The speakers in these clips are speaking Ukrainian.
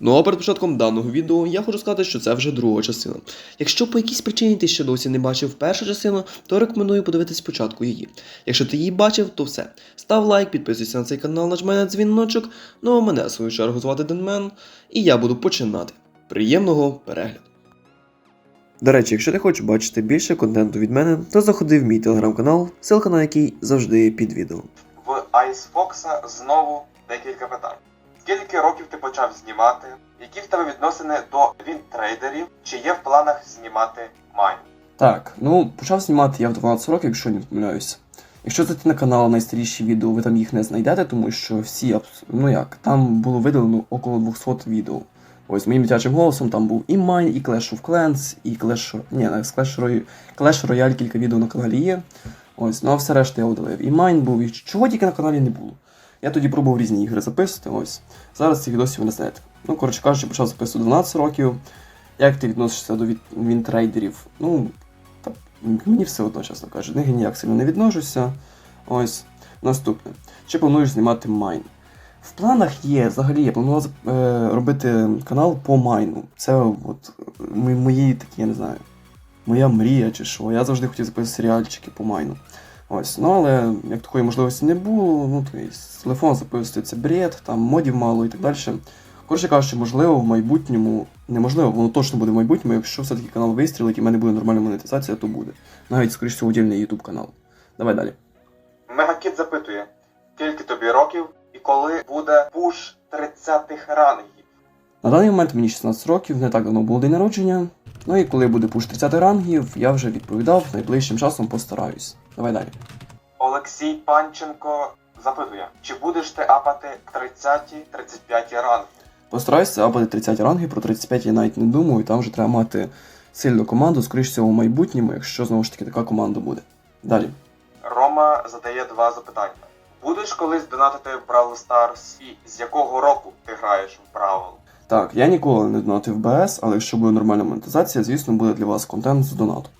Ну а перед початком даного відео я хочу сказати, що це вже друга частина. Якщо по якійсь причині ти ще досі не бачив першу частину, то рекомендую подивитись спочатку її. Якщо ти її бачив, то все. Став лайк, підписуйся на цей канал, нажимай на дзвіночок. Ну а мене в свою чергу звати Денмен, і я буду починати. Приємного перегляду. До речі, якщо ти хочеш бачити більше контенту від мене, то заходи в мій телеграм-канал, ссылка на який завжди під відео. В Ice знову декілька питань. Скільки років ти почав знімати? Які в тебе відносини до вінтрейдерів? Чи є в планах знімати майн? Так, ну почав знімати я в 12 років, якщо не помиляюся. Якщо зайти на канал найстаріші відео, ви там їх не знайдете, тому що всі ну як, там було видалено около 200 відео. Ось моїм дитячим голосом там був і Mine, і Clash of Clans, і Clash... Ні, Clash Royale, Clash Royale кілька відео на каналі є. Ось, ну а все решта я удалив. І Mine був, і чого тільки на каналі не було. Я тоді пробував різні ігри записувати, ось. Зараз цих відосів ви не знаєте. Ну, коротше кажучи, почав записувати 12 років. Як ти відносишся до вінтрейдерів? Ну, та, мені все одно, чесно кажучи, до ніяк сильно не відношуся. Ось. Наступне. Чи плануєш знімати майн? В планах є, взагалі, я планував е, робити канал по майну. Це от мої такі, я не знаю, моя мрія чи що. Я завжди хотів записати серіальчики по майну. Ось, ну але як такої можливості не було, ну то і з телефону записувати це бред, там модів мало і так далі. Коротше кажучи, можливо, в майбутньому, неможливо, воно точно буде в майбутньому, якщо все-таки канал вистрілить і в мене буде нормальна монетизація, то буде. Навіть, скоріш всього, удільний YouTube канал. Давай далі. Мегакіт запитує, скільки тобі років і коли буде пуш 30-х рангів? На даний момент мені 16 років, не так давно було день народження. Ну і коли буде пуш 30 рангів, я вже відповідав, найближчим часом постараюсь. Давай далі. Олексій Панченко запитує, чи будеш ти апати 30-35 ранги? Постараюся апати 30 ранги, про 35 я навіть не думаю, там вже треба мати сильну команду, скоріш всього в майбутньому, якщо знову ж таки така команда буде. Далі. Рома задає два запитання. Будеш колись донатити в Brawl Stars і з якого року ти граєш в Brawl? Так, я ніколи не донатив БС, але якщо буде нормальна монетизація, звісно, буде для вас контент з донату.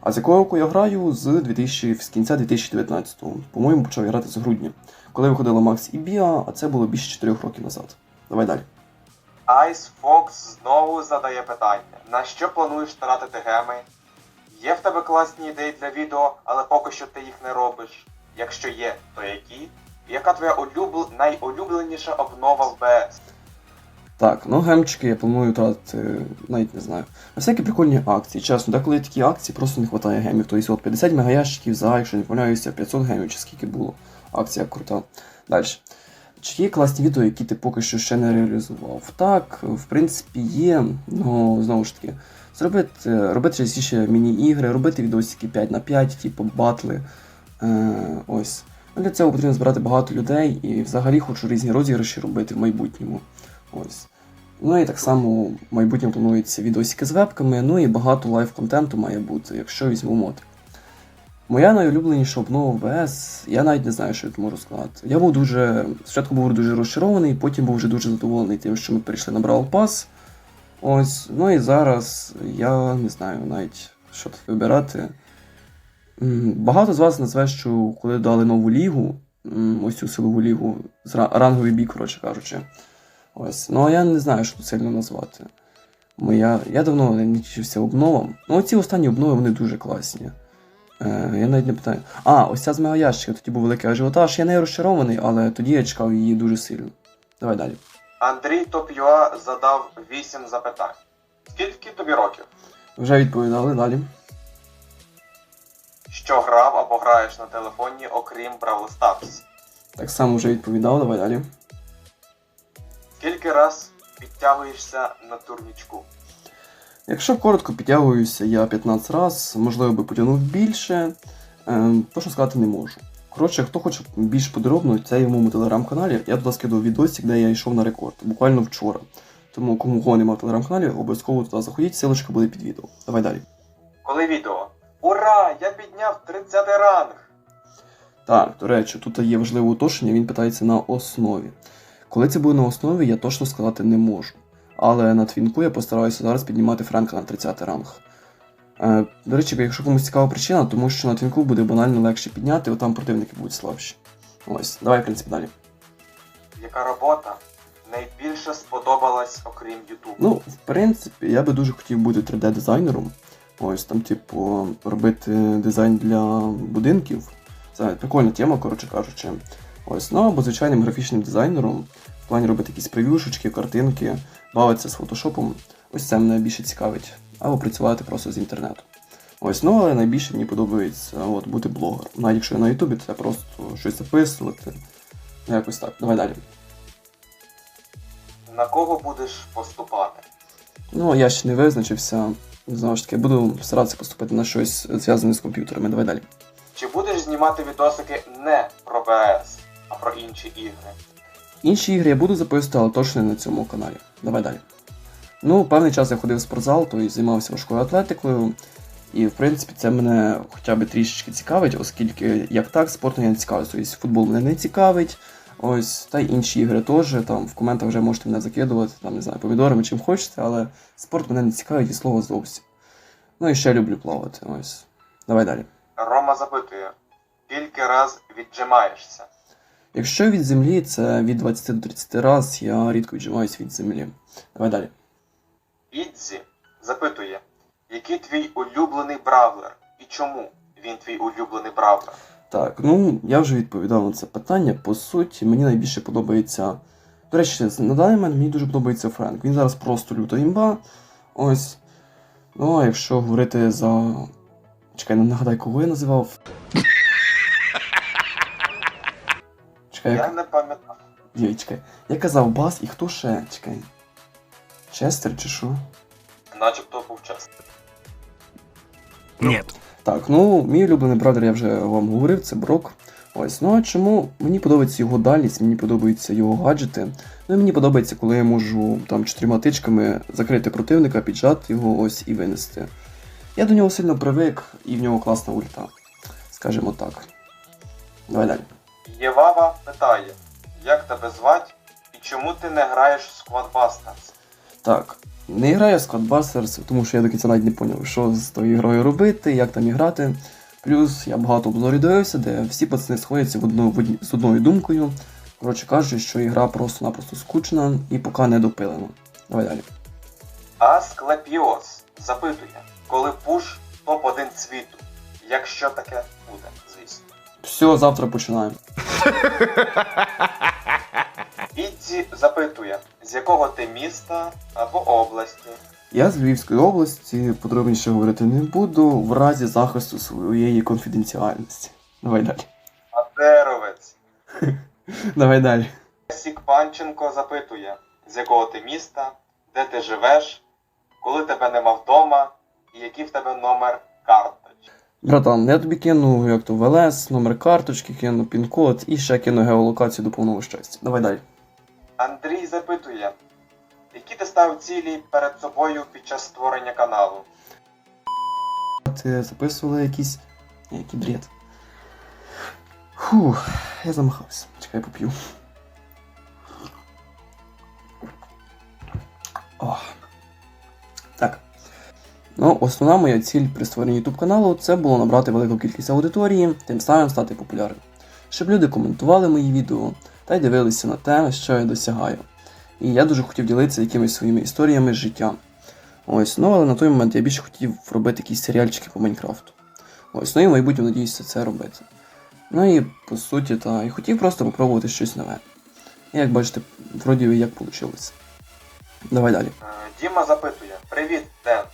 А з якого року я граю? З 2000, з кінця 2019-го. По-моєму, почав грати з грудня, коли виходила Макс і Біа, а це було більше 4 років назад. Давай далі. Ice Fox знову задає питання: на що плануєш тратити геми? Є в тебе класні ідеї для відео, але поки що ти їх не робиш. Якщо є, то які? Яка твоя улюбл... найулюбленіша обнова в БС? Так, ну гемчики я планую тратити, навіть не знаю. На всякі прикольні акції. Чесно, деколи такі акції просто не вистачає гемів. Тобто от 50 мегаящиків за, якщо не помиляюся, 500 гемів чи скільки було. Акція крута. Далі. Чи є класні відео, які ти поки що ще не реалізував? Так, в принципі, є. Ну, знову ж таки, зробити, робити частіше міні-ігри, робити відосики 5 на 5, типу батли. Е, ось. Ну, Для цього потрібно збирати багато людей і взагалі хочу різні розіграші робити в майбутньому. Ось. Ну і так само в майбутньому плануються відосики з вебками, ну і багато лайв-контенту має бути, якщо візьму моди. Моя найулюбленіша обнова в БС, я навіть не знаю, що я тут сказати. Я був дуже. Спочатку був дуже розчарований, потім був вже дуже задоволений тим, що ми перейшли на Brawl Pass. Ось, ну і зараз я не знаю навіть, що тут вибирати. Багато з вас назве, що коли дали нову лігу, ось цю силову лігу, ранговий бій, коротше кажучи. Ось. Ну а я не знаю, що тут сильно назвати. Моя, я давно не тішився обновам. Ну, оці останні обнови вони дуже класні. Е, я навіть не питаю. А, ось ця з мегаящика, тоді був великий ажіотаж. Я не розчарований, але тоді я чекав її дуже сильно. Давай далі. Андрій Топ'юа задав 8 запитань. Скільки тобі років? Вже відповідали далі. Що грав або граєш на телефоні, окрім Brawl Stars? Так само вже відповідав, давай далі. Скільки раз підтягуєшся на турнічку? Якщо коротко підтягуюся я 15 раз, можливо би потягнув більше, ем, точно сказати не можу. Коротше, хто хоче більш подробно, це є в моєму телеграм-каналі. Я туди скидав відосик, де я йшов на рекорд, буквально вчора. Тому кому кого немає в телеграм-каналі, обов'язково туди заходіть, ссылочка буде під відео. Давай далі. Коли відео? Ура! Я підняв 30 ранг! Так, до речі, тут є важливе уточнення, він питається на основі. Коли це буде на основі, я точно сказати не можу. Але на твінку я постараюся зараз піднімати Френка на 30 ранг. Е, до речі, якщо комусь цікава причина, тому що на твінку буде банально легше підняти, там противники будуть слабші. Ось, давай, в принципі, далі. Яка робота найбільше сподобалась, окрім Ютубу? Ну, в принципі, я би дуже хотів бути 3D-дизайнером. Ось там, типу, робити дизайн для будинків. Це прикольна тема, коротше кажучи. Ось, ну або звичайним графічним дизайнером, в плані робити якісь прев'юшечки, картинки, бавитися з фотошопом. Ось це мене більше цікавить. Або працювати просто з інтернету. Ось, ну але найбільше мені подобається от, бути блогером. Навіть якщо я на Ютубі, це просто щось записувати. Ну, якось так. Давай далі. На кого будеш поступати? Ну, я ще не визначився. Знову ж таки, буду старатися поступити на щось зв'язане з комп'ютерами. Давай далі. Чи будеш знімати відосики не про БС, а про інші ігри? Інші ігри я буду записувати, але точно не на цьому каналі. Давай далі. Ну, певний час я ходив в спортзал, то займався важкою атлетикою. І, в принципі, це мене хоча б трішечки цікавить, оскільки як так, спортом я не цікавлюсь. Тобто футбол мене не цікавить. Ось, та й інші ігри теж. Там в коментах вже можете мене закидувати, там, не знаю, помідорами, чим хочете, але спорт мене не цікавить і слова зовсім. Ну і ще люблю плавати. Ось. Давай далі. Рома запитує, скільки раз віджимаєшся? Якщо від землі, це від 20 до 30 раз, я рідко віджимаюсь від землі. Давай далі. Ідзі запитує, який твій улюблений бравлер і чому він твій улюблений бравлер? Так, ну я вже відповідав на це питання. По суті, мені найбільше подобається. До речі, на даний момент мені дуже подобається Френк. Він зараз просто люта імба. Ось. Ну, а якщо говорити за. Чекай, не нагадай, кого я називав. Чекай, Я як... не пам'ятаю. Є, чекай. Я казав бас і хто ще? Чекай. Честер чи що? Начебто був час. Нет. Так, ну, мій улюблений брадер, я вже вам говорив, це Брок. Ось, ну а чому мені подобається його дальність, мені подобаються його гаджети. Ну і мені подобається, коли я можу там чотирма тичками закрити противника, піджати його ось і винести. Я до нього сильно привик, і в нього класна ульта. Скажімо так. Давай далі. Євава питає, як тебе звать і чому ти не граєш в Squad Busters? Так, не граю в Squad Busters, тому що я до кінця навіть не зрозумів, що з тою грою робити, як там і грати. Плюс я багато обзорів дивився, де всі пацани сходяться в одну, в одні- з одною думкою. Коротше кажучи, що ігра просто-напросто скучна і поки не допилена. Давай далі. Асклепіос запитує, коли пуш топ-1 світу. Якщо таке буде, звісно. Все, завтра починаємо. Ідзі запитує, з якого ти міста або області. Я з Львівської області, подробніше говорити не буду, в разі захисту своєї конфіденціальності. Давай далі. Адеровець. Давай далі. Сік Панченко запитує, з якого ти міста, де ти живеш, коли тебе нема вдома і який в тебе номер карточ. Братан, я тобі кину як то ВЛС, номер карточки, кину пін-код і ще кину геолокацію до повного щастя. Давай далі. Андрій запитує, які ти ставив цілі перед собою під час створення каналу? Ти записували якісь. Який бред. Фух, я замахався. Чекай, поп'ю. Ох. Ну, основна моя ціль при створенні YouTube каналу це було набрати велику кількість аудиторії, тим самим стати популярним. Щоб люди коментували мої відео та й дивилися на те, що я досягаю. І я дуже хотів ділитися якимись своїми історіями з життя. Ось, ну але на той момент я більше хотів робити якісь серіальчики по Майнкрафту. Ось, ну і в майбутньому надіюся це робити. Ну і по суті, та, і хотів просто попробувати щось нове. І як бачите, вроді як вийшло. Давай далі. Е, Діма запитує: Привіт, Ден.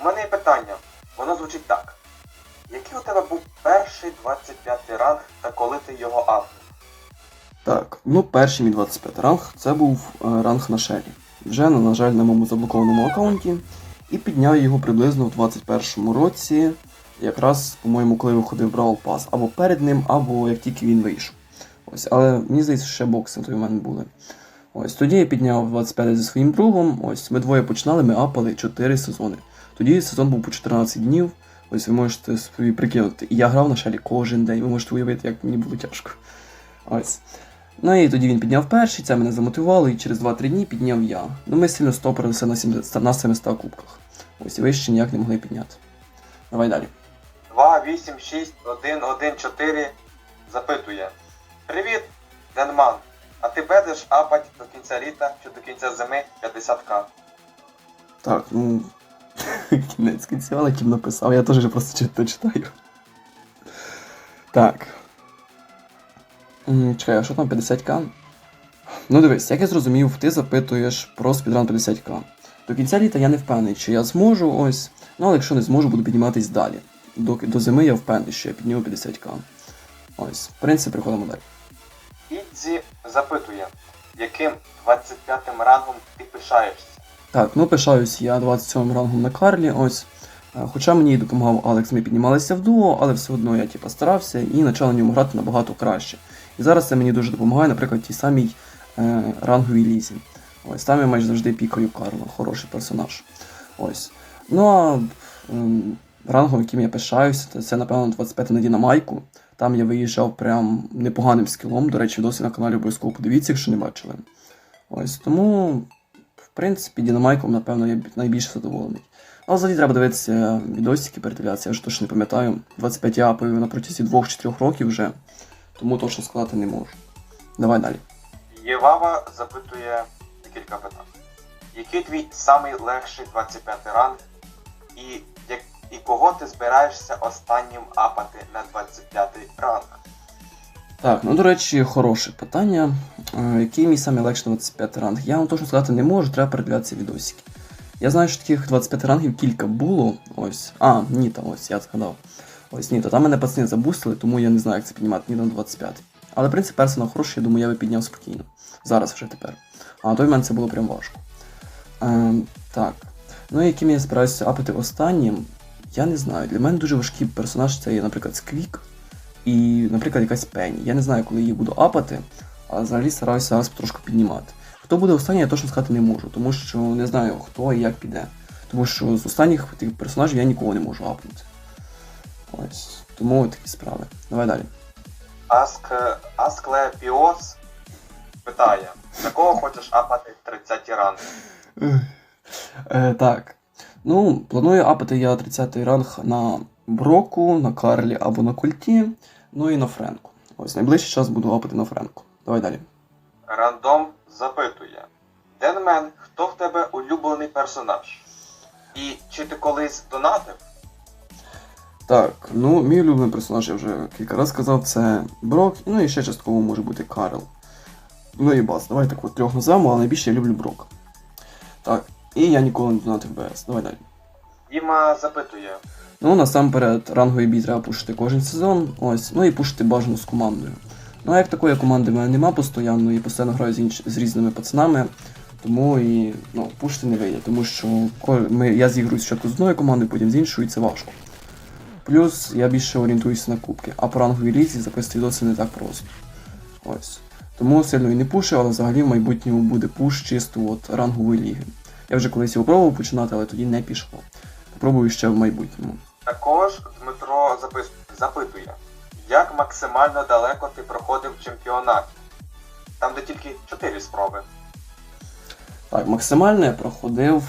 У мене є питання. Воно звучить так. Який у тебе був перший 25 й ранг та коли ти його апнув? Так, ну перший мій 25 ранг це був е, ранг на шелі. Вже, на жаль, на моєму заблокованому аккаунті. І підняв його приблизно в 21-му році, якраз, по-моєму, коли виходив Brawl Pass. Або перед ним, або як тільки він вийшов. Ось, але мені здається, ще бокси той у мене були. Ось тоді я підняв 25 зі своїм другом. Ось ми двоє починали, ми апали 4 сезони. Тоді сезон був по 14 днів. Ось ви можете собі прикинути. І я грав на шалі кожен день. Ви можете уявити, як мені було тяжко. Ось. Ну і тоді він підняв перший, це мене замотивувало, і через 2-3 дні підняв я. Ну ми сильно стопорилися на 70, на 700 кубках. Ось і вище ніяк не могли підняти. Давай далі. 2, 8, 6, 1, 1, 4 запитує. Привіт, Денман. А ти будеш апать до кінця літа чи до кінця зими 50к. Так, ну. Кінець кінця, але ким написав, я теж просто чит- читаю. Так. М, Чекай, а що там 50к? Ну дивись, як я зрозумів, ти запитуєш про спідран 50к. До кінця літа я не впевнений, чи я зможу ось. Ну, але якщо не зможу, буду підніматись далі. До, до зими я впевнений, що я підніму 50к. Ось, в принципі, приходимо далі. Ідзі запитує, яким 25-м рангом ти пишаєшся? Так, ну пишаюсь я 27 рангом на Карлі, ось. Е, Хоча мені допомагав Алекс, ми піднімалися в дуо, але все одно я типу, старався і почав на ньому грати набагато краще. І зараз це мені дуже допомагає, наприклад, тій самій е, ранговій лізі. Ось там я майже завжди пікаю Карла, хороший персонаж. Ось. Ну а ем, рангом, яким я пишаюся, це, напевно 25 на Дінамайку. Там я виїжджав прям непоганим скілом. До речі, досі на каналі обов'язково подивіться, якщо не бачили. Ось тому, принципі, Дінамайком, напевно, я найбільше задоволений. А взагалі треба дивитися відосики, передивлятися, я ж точно не пам'ятаю. 25 я апаю на протязі 2-4 років вже, тому точно сказати не можу. Давай далі. Євава запитує декілька питань. Який твій самий легший 25 ранг? І, як, і кого ти збираєшся останнім апати на 25 ранг? Так, ну до речі, хороше питання. Е, Який мій самий легший 25 ранг? Я вам точно сказати не можу, треба передивлятися відосики. Я знаю, що таких 25 рангів кілька було. Ось. А, Ніта, ось, я згадав. Ось Ніта. Там мене пацани забустили, тому я не знаю, як це піднімати ні на 25. Але, в принципі, персонал хороший, я думаю, я би підняв спокійно. Зараз вже тепер. А на той момент це було прям важко. Е, так. Ну і яким я збираюся апати останнім, я не знаю. Для мене дуже важкий персонаж це є, наприклад, Сквік і, наприклад, якась пені. Я не знаю, коли її буду апати, а взагалі стараюся зараз потрошку піднімати. Хто буде останній, я точно сказати не можу, тому що не знаю, хто і як піде. Тому що з останніх тих персонажів я нікого не можу апнути. Ось. Тому такі справи. Давай далі. Аск, Асклепіос питає, на кого хочеш апати 30 ранг? Е, так. Ну, планую апати я 30-й ранг на Броку, на Карлі або на Культі, ну і на Френку. Ось найближчий час буду апати на Френку. Давай далі. Рандом запитує: Денмен, хто в тебе улюблений персонаж? І чи ти колись донатив? Так, ну, мій улюблений персонаж, я вже кілька разів сказав, це Брок, ну і ще частково може бути Карл. Ну і бас. Давай так от трьох назвемо, але найбільше я люблю Брок. Так, і я ніколи не донатив БС. Давай далі. Діма запитує: Ну, насамперед, ранговий бій треба пушити кожен сезон, ось, ну і пушити бажано з командою. Ну, а як такої команди в мене нема постійно, і постійно граю з, інш... з різними пацанами, тому і ну, пушити не вийде, тому що ми... я зіграю спочатку з одної команди, потім з іншої, і це важко. Плюс я більше орієнтуюся на кубки, а по ранговій лізі записати відоси не так просто. Ось. Тому сильно і не пушу, але взагалі в майбутньому буде пуш чисто от рангової ліги. Я вже колись його пробував починати, але тоді не пішло. Попробую ще в майбутньому. Також Дмитро запитує, як максимально далеко ти проходив чемпіонат? Там, де тільки 4 спроби. Так, максимально я проходив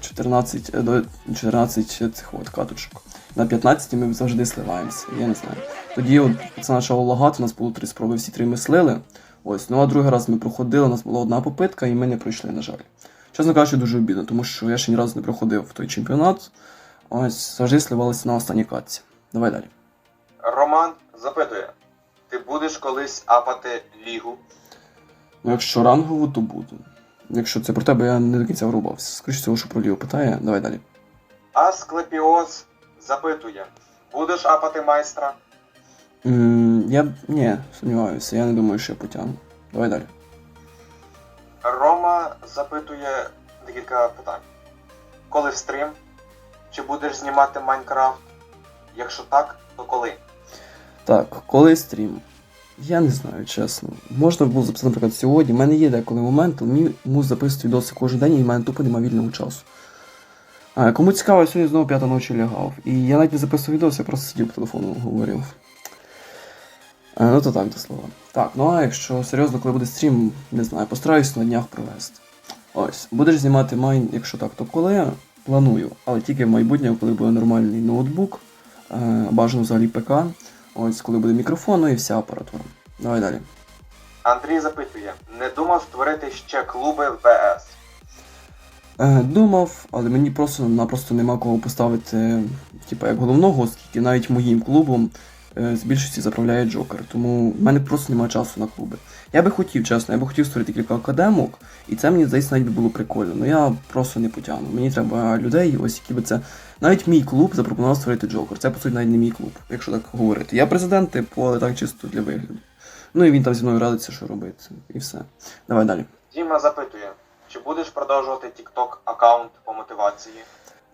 14 е, до 14 цих от каточок. На 15 ми завжди сливаємося, я не знаю. Тоді от пацана почало лагати, у нас було три спроби, всі три ми слили. Ось, ну а другий раз ми проходили, у нас була одна попитка, і ми не пройшли, на жаль. Чесно кажучи, дуже обідно, тому що я ще ні разу не проходив в той чемпіонат. Ось, завжди сливалися на останній катці. Давай далі. Роман запитує: ти будеш колись апати лігу? Ну, якщо рангову, то буду. Якщо це про тебе, я не до кінця врубався. Скоріше всього, що про Ліо питає, давай далі. Асклепіоз запитує: будеш апати майстра? М, Я б- ні, сумніваюся, я не думаю, що я потягну. Давай далі. Рома запитує декілька питань. Коли в стрім? Чи будеш знімати Майнкрафт? Якщо так, то коли? Так, коли стрім? Я не знаю, чесно. Можна було записати, наприклад, сьогодні. У мене є деколи момент, але мені мушу записувати відоси кожен день, і в мене тупо немає вільного часу. А, кому цікаво, я сьогодні знову п'ята ночі лягав. І я навіть не записував відос, я просто сидів по телефону говорив. А, ну то так, до слова. Так, ну а якщо серйозно, коли буде стрім, не знаю, постараюсь на днях провести. Ось, будеш знімати майн, якщо так, то коли? Планую, але тільки в майбутньому, коли буде нормальний ноутбук, е, бажано взагалі ПК. Ось коли буде мікрофон, ну і вся апаратура. Давай далі. Андрій запитує: не думав створити ще клуби в БС. Е, думав, але мені просто-напросто нема кого поставити, типу, як головного, оскільки навіть моїм клубом з більшості заправляє Джокер. Тому в мене просто немає часу на клуби. Я би хотів, чесно, я би хотів створити кілька академок, і це мені здається навіть було прикольно. але я просто не потягну. Мені треба людей, ось які би це. Навіть мій клуб запропонував створити Джокер. Це по суті навіть не мій клуб, якщо так говорити. Я президент, типу, але так чисто для вигляду. Ну і він там зі мною радиться, що робити. І все. Давай далі. Діма запитує, чи будеш продовжувати TikTok аккаунт по мотивації?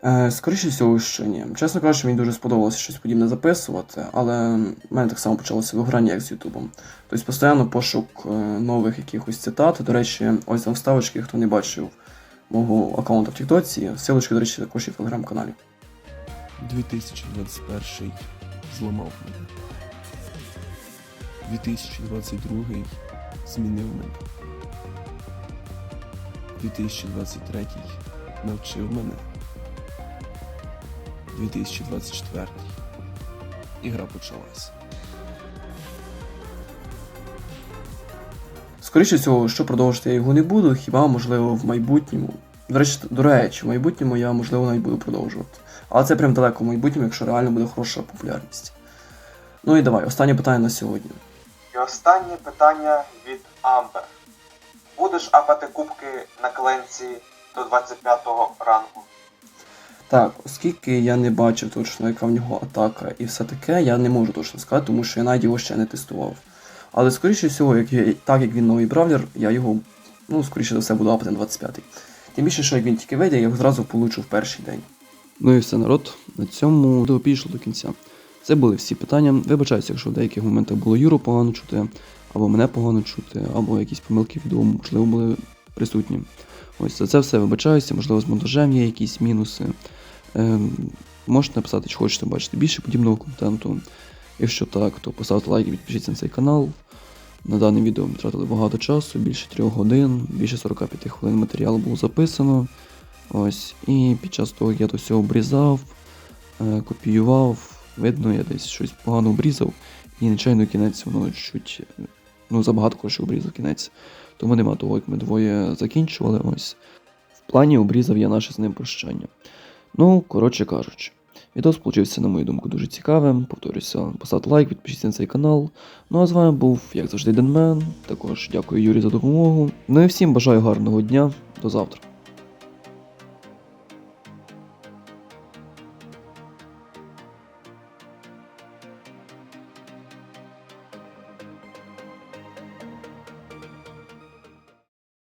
Е, скоріше всього, що ні. Чесно кажучи, мені дуже сподобалося щось подібне записувати, але в мене так само почалося вигорання, як з Ютубом. Тобто постійно пошук е, нових якихось цитат. До речі, ось там вставочки, хто не бачив мого аккаунту в Тіктоці, силочки, до речі, також і в телеграм-каналі. 2021 зламав мене. 2022 змінив мене. 2023 навчив мене. 2024 ігра почалась. Скоріше всього, що продовжити я його не буду, хіба можливо в майбутньому. До речі, до речі, в майбутньому я можливо навіть буду продовжувати. Але це прям далеко в майбутньому, якщо реально буде хороша популярність. Ну і давай, останнє питання на сьогодні. І останнє питання від Амбер. Будеш апати кубки на кленці до 25-го ранку? Так, оскільки я не бачив точно, яка в нього атака і все таке, я не можу точно сказати, тому що я навіть його ще не тестував. Але скоріше всього, як так як він новий бравлер, я його, ну, скоріше за все, буду апати на 25-й. Тим більше, що як він тільки вийде, я його зразу получу в перший день. Ну і все, народ. На цьому відео підійшло до кінця. Це були всі питання. Вибачаюся, якщо в деяких моментах було Юру погано чути, або мене погано чути, або якісь помилки відео, можливо, були присутні. Ось за це все вибачаюся, можливо, з монтажем є якісь мінуси. Ем, можете написати, чи хочете бачити більше подібного контенту. Якщо так, то поставте лайк і підпишіться на цей канал. На дане відео ми втратили багато часу, більше 3 годин, більше 45 хвилин матеріалу було записано. Ось, і під час того, я то все обрізав, е, копіював, видно, я десь щось погано обрізав, і нечайно кінець воно чуть, е, ну, забагато коротше обрізав кінець. Тому нема того, як ми двоє закінчували. Ось. В плані обрізав я наше з ним прощання. Ну, коротше кажучи, відео получився, на мою думку, дуже цікавим. Повторюся, поставте лайк, підпишіться на цей канал. Ну а з вами був, як завжди, Денмен. Також дякую Юрі за допомогу. Ну і всім бажаю гарного дня. До завтра.